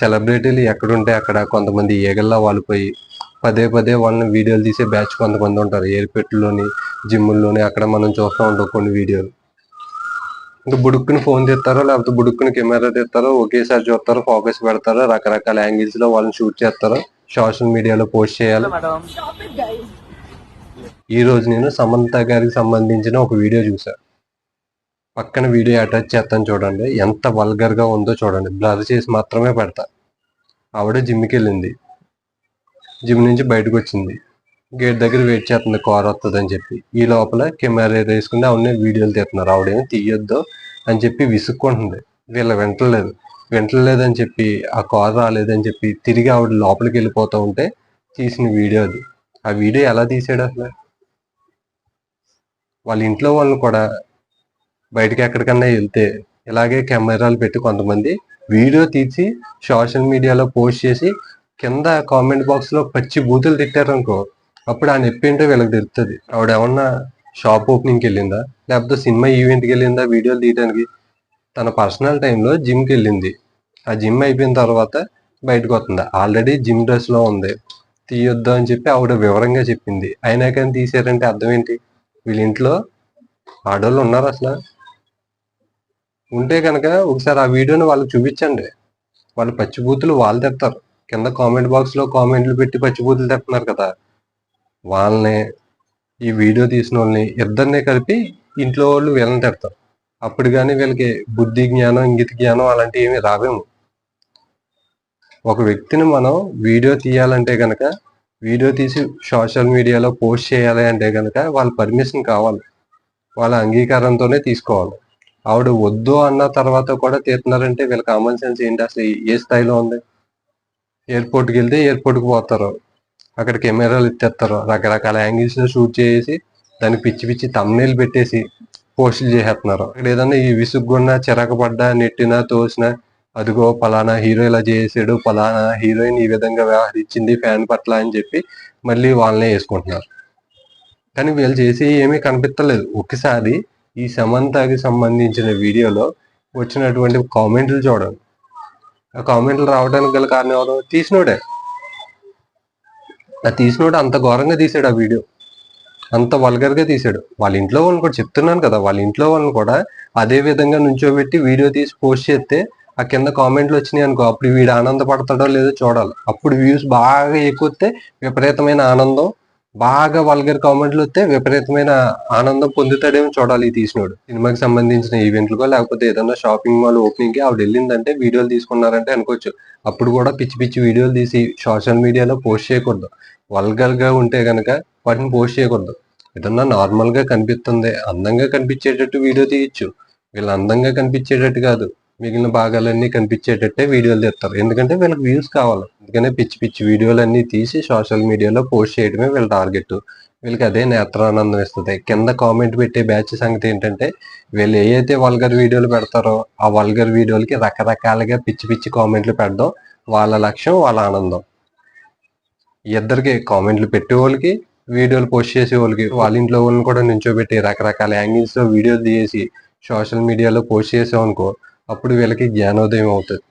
సెలబ్రిటీలు ఎక్కడుంటే అక్కడ కొంతమంది ఈగల్లా వాలిపోయి పదే పదే వాళ్ళని వీడియోలు తీసే బ్యాచ్ కొంతమంది ఉంటారు. ఎయిర్పెట్లోని జిమ్ముల్లోని అక్కడ మనం చూస్తూ ఉంటాం కొన్ని వీడియోలు. ఇంకా బుడుక్కుని ఫోన్ తీస్తారో? లేకపోతే బుడుక్కుని కెమెరా తీస్తారో? ఒకేసారి చూస్తారో? ఫోకస్ పెడతారో? రకరకాల యాంగిల్స్లో వాళ్ళని షూట్ చేస్తారో? సోషల్ మీడియాలో పోస్ట్ చేయాలి? ఈ రోజు నేను సమంత గారికి సంబంధించిన ఒక వీడియో చూసా పక్కన వీడియో అటాచ్ చేస్తాను చూడండి. ఎంత వల్గర్గా ఉందో చూడండి. బ్లర్ చేసి మాత్రమే పెడతా. ఆవిడ జిమ్కి వెళ్ళింది. జిమ్ నుంచి బయటకు వచ్చింది. గేట్ దగ్గర వెయిట్ చేస్తుంది. కార్ వస్తుంది అని చెప్పి. ఈ లోపల కెమెరా వేసుకుని ఆవిడనే వీడియోలు తీస్తున్నారు ఆవిడేమో తీయొద్దు అని చెప్పి విసుక్కుంటుంది. వీళ్ళ వింటలేదు. వింటలేదని చెప్పి ఆ కార్ రాలేదని చెప్పి తిరిగి ఆవిడ లోపలికి వెళ్ళిపోతూ ఉంటే తీసిన వీడియో అది. ఆ వీడియో ఎలా తీసాడు అసలు? వాళ్ళ ఇంట్లో వాళ్ళని కూడా బయటకి ఎక్కడికన్నా వెళ్తే ఇలాగే కెమెరాలు పెట్టి కొంతమంది వీడియో తీసి సోషల్ మీడియాలో పోస్ట్ చేసి కింద కామెంట్ బాక్స్లో పచ్చి బూతులు తిట్టారనుకో అప్పుడు ఆ నొప్పి ఏంటో వీళ్ళకి తెలుస్తుంది ఆవిడ ఏమన్నా షాప్ ఓపెనింగ్కి వెళ్ళిందా? లేకపోతే సినిమా ఈవెంట్కి వెళ్ళిందా వీడియోలు తీయడానికి? తన పర్సనల్ టైంలో జిమ్కి వెళ్ళింది. ఆ జిమ్ అయిపోయిన తర్వాత బయటకు వస్తుంది. ఆల్రెడీ జిమ్ డ్రెస్లో ఉంది. తీయొద్దు అని చెప్పి ఆవిడ వివరంగా చెప్పింది. అయినా కానీ తీసారంటే అర్థం ఏంటి? వీళ్ళ ఇంట్లో ఆడవాళ్ళు ఉన్నారు అసలు. ఉంటే కనుక ఒకసారి ఆ వీడియోని వాళ్ళకి చూపించండి. వాళ్ళు పచ్చిబూతులు వాళ్ళు తెస్తారు. కింద కామెంట్ బాక్స్లో కామెంట్లు పెట్టి పచ్చిబూతులు తెస్తున్నారు కదా. వాళ్ళని ఈ వీడియో తీసిన వాళ్ళని ఇద్దరిని కలిపి ఇంట్లో వాళ్ళు వీళ్ళని తెడతారు అప్పుడు కానీ వీళ్ళకి బుద్ధి జ్ఞానం ఇంగిత జ్ఞానం అలాంటివి ఏమి రావేము. ఒక వ్యక్తిని మనం వీడియో తీయాలంటే కనుక వీడియో తీసి సోషల్ మీడియాలో పోస్ట్ చేయాలి అంటే కనుక వాళ్ళ పర్మిషన్ కావాలి. వాళ్ళ అంగీకారంతోనే తీసుకోవాలి. ఆవిడ వద్దు అన్న తర్వాత కూడా తీస్తున్నారంటే వీళ్ళ కామన్ సెన్స్ ఏంటి? అసలు ఏ స్థాయిలో ఉంది? ఎయిర్పోర్ట్కి వెళ్తే ఎయిర్పోర్ట్కి పోతారు. అక్కడ కెమెరాలు ఎత్తేస్తారు. రకరకాల యాంగిల్స్లో షూట్ చేసి దానికి పిచ్చి పిచ్చి తమ్నేలు పెట్టేసి పోస్టులు చేసేస్తున్నారు. అక్కడ ఏదన్నా ఈ విసుగున్నా చిరాకు పడ్డా నెట్టినా తోసినా అదిగో పలానా హీరో ఇలా చేసాడు పలానా హీరోయిన్ ఈ విధంగా వ్యవహరించింది ఫ్యాన్ పట్ల అని చెప్పి మళ్ళీ వాళ్ళనే వేసుకుంటున్నారు. కానీ వీళ్ళు చేసి ఏమీ కనిపించలేదు ఒకసారి ఈ సమంతకి సంబంధించిన వీడియోలో వచ్చినటువంటి కామెంట్లు చూడండి. ఆ కామెంట్లు రావడానికి గల కారణం ఎవరు? తీసినోడే. ఆ తీసినోడు అంత ఘోరంగా తీసాడు ఆ వీడియో. అంత వల్గర్గా తీసాడు. వాళ్ళ ఇంట్లో వాళ్ళని కూడా చెప్తున్నాను కదా వాళ్ళ ఇంట్లో వాళ్ళని కూడా అదే విధంగా నుంచోబెట్టి వీడియో తీసి పోస్ట్ చేస్తే ఆ కింద కామెంట్లు వచ్చినాయి అనుకో అప్పుడు వీడు ఆనందపడతాడో లేదో చూడాలి. అప్పుడు వ్యూస్ బాగా ఎక్కువతే విపరీతమైన ఆనందం బాగా వల్గర్ కామెంట్లు వస్తే విపరీతమైన ఆనందం పొందుతాడేమో చూడాలి ఈ తీసినోడు. సినిమాకి సంబంధించిన ఈవెంట్లకో లేకపోతే ఏదైనా షాపింగ్ మాల్ ఓపెనింగ్కి ఆవిడ వెళ్ళిందంటే వీడియోలు తీసుకున్నారంటే అనుకోవచ్చు. అప్పుడు కూడా పిచ్చి పిచ్చి వీడియోలు తీసి సోషల్ మీడియాలో పోస్ట్ చేయకూడదు. వల్గర్గా ఉంటే గనక వాటిని పోస్ట్ చేయకూడదు. ఏదన్నా నార్మల్గా కనిపిస్తుంది అందంగా కనిపించేటట్టు వీడియో తీయచ్చు. వీళ్ళు అందంగా కనిపించేటట్టు కాదు. మిగిలిన భాగాలన్నీ కనిపించేటట్టే వీడియోలు తీస్తారు. ఎందుకంటే వీళ్ళకి వ్యూస్ కావాలి. అందుకనే పిచ్చి పిచ్చి వీడియోలన్నీ తీసి సోషల్ మీడియాలో పోస్ట్ చేయడమే వీళ్ళ టార్గెట్ వీళ్ళకి అదే నేత్రానందం ఇస్తుంది. కింద కామెంట్ పెట్టే బ్యాచ్ సంగతి ఏంటంటే వీళ్ళు ఏదైతే వల్గర్ వీడియోలు పెడతారో ఆ వల్గర్ వీడియోలకి రకరకాలుగా పిచ్చి పిచ్చి కామెంట్లు పెట్టడం వాళ్ళ లక్ష్యం వాళ్ళ ఆనందం. ఇద్దరికి కామెంట్లు పెట్టే వాళ్ళకి వీడియోలు పోస్ట్ చేసే వాళ్ళకి వాళ్ళ ఇంట్లో వాళ్ళని కూడా నుంచోబెట్టి రకరకాల యాంగిల్స్లో వీడియోలు తీసి సోషల్ మీడియాలో పోస్ట్ చేసాం అనుకో అప్పుడు వీళ్ళకి జ్ఞానోదయం అవుతుంది.